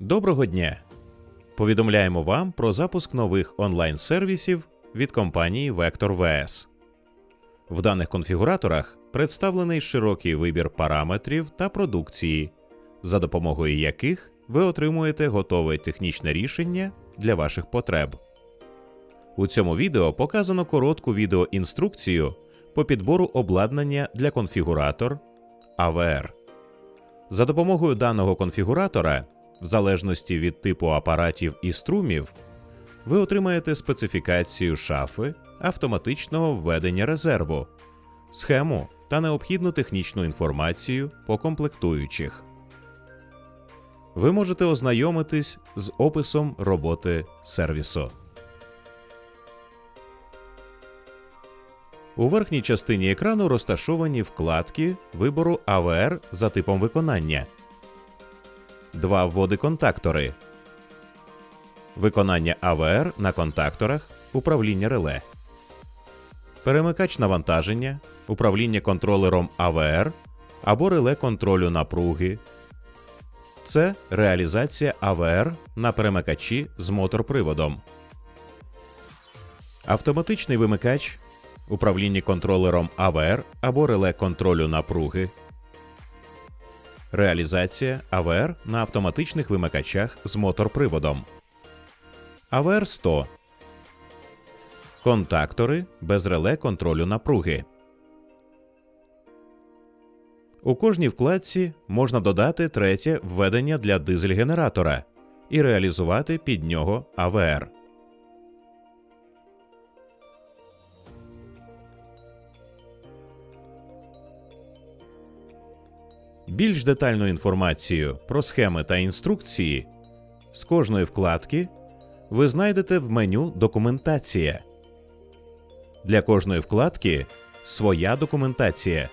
Доброго дня! Повідомляємо вам про запуск нових онлайн-сервісів від компанії Vector VS. В даних конфігураторах представлений широкий вибір параметрів та продукції, за допомогою яких ви отримуєте готове технічне рішення для ваших потреб. У цьому відео показано коротку відеоінструкцію по підбору обладнання для конфігуратор AVR. За допомогою даного конфігуратора, в залежності від типу апаратів і струмів, ви отримаєте специфікацію шафи автоматичного введення резерву, схему та необхідну технічну інформацію по комплектуючих. Ви можете ознайомитись з описом роботи сервісу. У верхній частині екрану розташовані вкладки вибору AVR за типом виконання. Два вводи контактори. Виконання AVR на контакторах. Управління реле. Перемикач навантаження. Управління контролером AVR або реле контролю напруги. Це реалізація AVR на перемикачі з мотор-приводом. Автоматичний вимикач управління контролером AVR або реле контролю напруги, реалізація AVR на автоматичних вимикачах з мотор-приводом, AVR 100, контактори без реле контролю напруги. У кожній вкладці можна додати третє введення для дизель-генератора і реалізувати під нього AVR. Більш детальну інформацію про схеми та інструкції з кожної вкладки ви знайдете в меню Документація. Для кожної вкладки своя документація.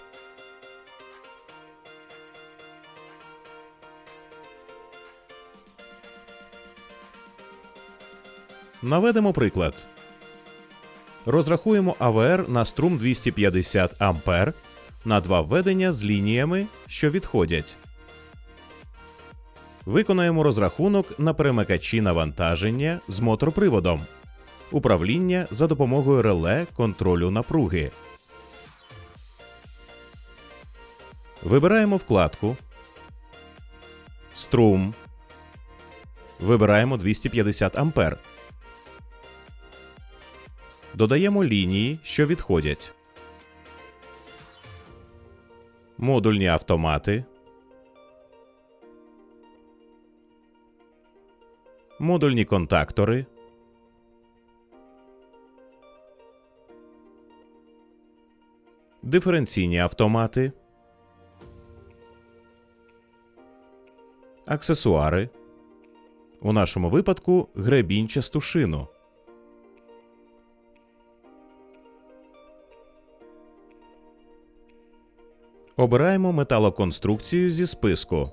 Наведемо приклад. Розрахуємо АВР на струм 250 А на два введення з лініями, що відходять. Виконаємо розрахунок на перемикачі навантаження з мотоприводом. Управління за допомогою реле контролю напруги. Вибираємо вкладку. Струм. Вибираємо 250 А. Додаємо лінії, що відходять. Модульні автомати. Модульні контактори. Диференційні автомати. Аксесуари. У нашому випадку гребінчасту шину. Обираємо металоконструкцію зі списку.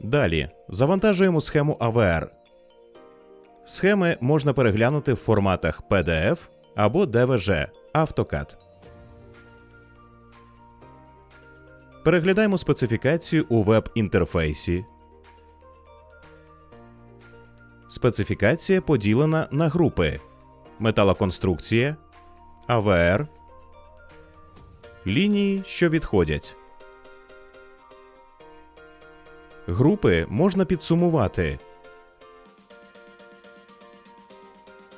Далі завантажуємо схему AVR. Схеми можна переглянути в форматах PDF або DVG AutoCAD. Переглядаємо специфікацію у веб-інтерфейсі. Специфікація поділена на групи металоконструкція, АВР, лінії, що відходять. Групи можна підсумувати,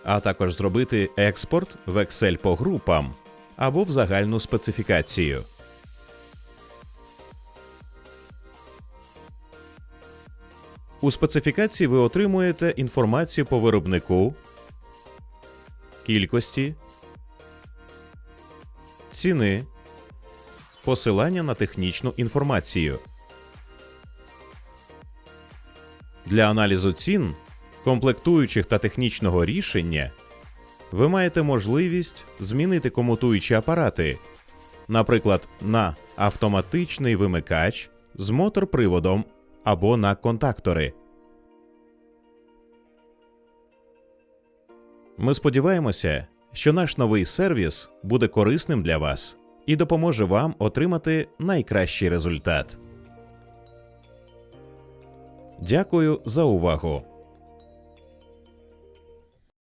а також зробити експорт в Excel по групам або в загальну специфікацію. У специфікації ви отримуєте інформацію по виробнику, кількості, ціни, посилання на технічну інформацію. Для аналізу цін, комплектуючих та технічного рішення ви маєте можливість змінити комутуючі апарати, наприклад, на автоматичний вимикач з мотор-приводом або на контактори. Ми сподіваємося, що наш новий сервіс буде корисним для вас і допоможе вам отримати найкращий результат. Дякую за увагу.